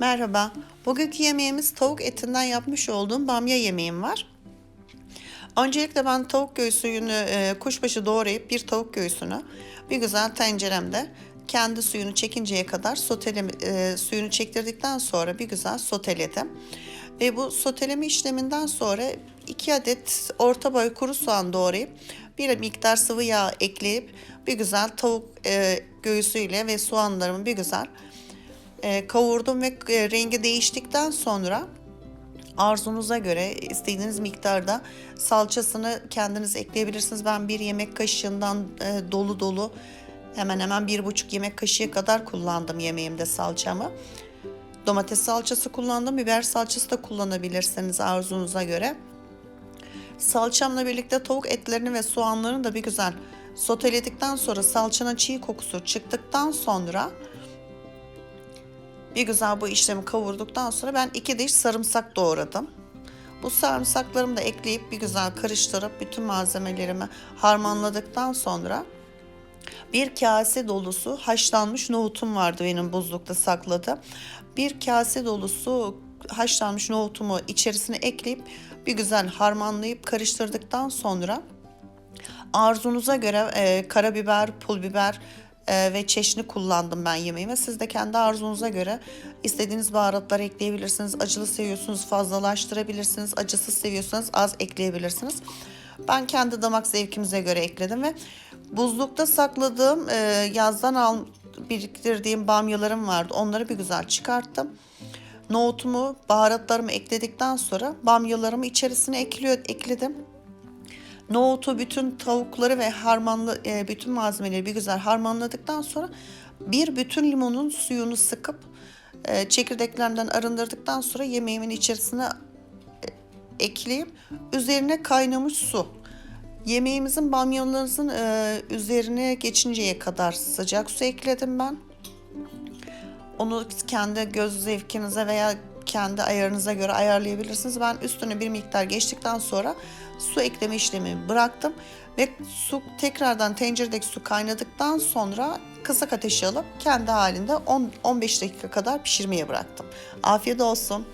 Merhaba. Bugünkü yemeğimiz tavuk etinden yapmış olduğum bamya yemeğim var. Öncelikle ben tavuk göğsünü e, kuşbaşı doğrayıp bir tavuk göğsünü bir güzel tenceremde kendi suyunu çekinceye kadar sotele, e, suyunu çektirdikten sonra bir güzel soteledim. Ve bu soteleme işleminden sonra 2 adet orta boy kuru soğan doğrayıp bir miktar sıvı yağ ekleyip bir güzel tavuk e, göğsüyle ve soğanlarımı bir güzel kavurdum ve e, rengi değiştikten sonra arzunuza göre istediğiniz miktarda salçasını kendiniz ekleyebilirsiniz. Ben bir yemek kaşığından e, dolu dolu hemen hemen bir buçuk yemek kaşığı kadar kullandım yemeğimde salçamı. Domates salçası kullandım, biber salçası da kullanabilirsiniz arzunuza göre. Salçamla birlikte tavuk etlerini ve soğanlarını da bir güzel soteledikten sonra salçanın çiğ kokusu çıktıktan sonra bir güzel bu işlemi kavurduktan sonra ben iki diş sarımsak doğradım. Bu sarımsaklarımı da ekleyip bir güzel karıştırıp bütün malzemelerimi harmanladıktan sonra bir kase dolusu haşlanmış nohutum vardı benim buzlukta sakladığım. Bir kase dolusu haşlanmış nohutumu içerisine ekleyip bir güzel harmanlayıp karıştırdıktan sonra arzunuza göre e, karabiber, pul biber e, ve çeşni kullandım ben yemeğime. Siz de kendi arzunuza göre istediğiniz baharatları ekleyebilirsiniz. Acılı seviyorsunuz fazlalaştırabilirsiniz. Acısız seviyorsanız az ekleyebilirsiniz. Ben kendi damak zevkimize göre ekledim ve buzlukta sakladığım e, yazdan al biriktirdiğim bamyalarım vardı. Onları bir güzel çıkarttım. Nohutumu, baharatlarımı ekledikten sonra bamyalarımı içerisine ekliyor, ekledim. Nohutu, bütün tavukları ve harmanlı e, bütün malzemeleri bir güzel harmanladıktan sonra bir bütün limonun suyunu sıkıp e, çekirdeklerinden arındırdıktan sonra yemeğimin içerisine e, ekleyip üzerine kaynamış su. Yemeğimizin bamyalarımızın e, üzerine geçinceye kadar sıcak su ekledim ben. Onu kendi göz zevkinize veya kendi ayarınıza göre ayarlayabilirsiniz. Ben üstüne bir miktar geçtikten sonra su ekleme işlemini bıraktım ve su tekrardan tenceredeki su kaynadıktan sonra kısık ateşe alıp kendi halinde 10 15 dakika kadar pişirmeye bıraktım. Afiyet olsun.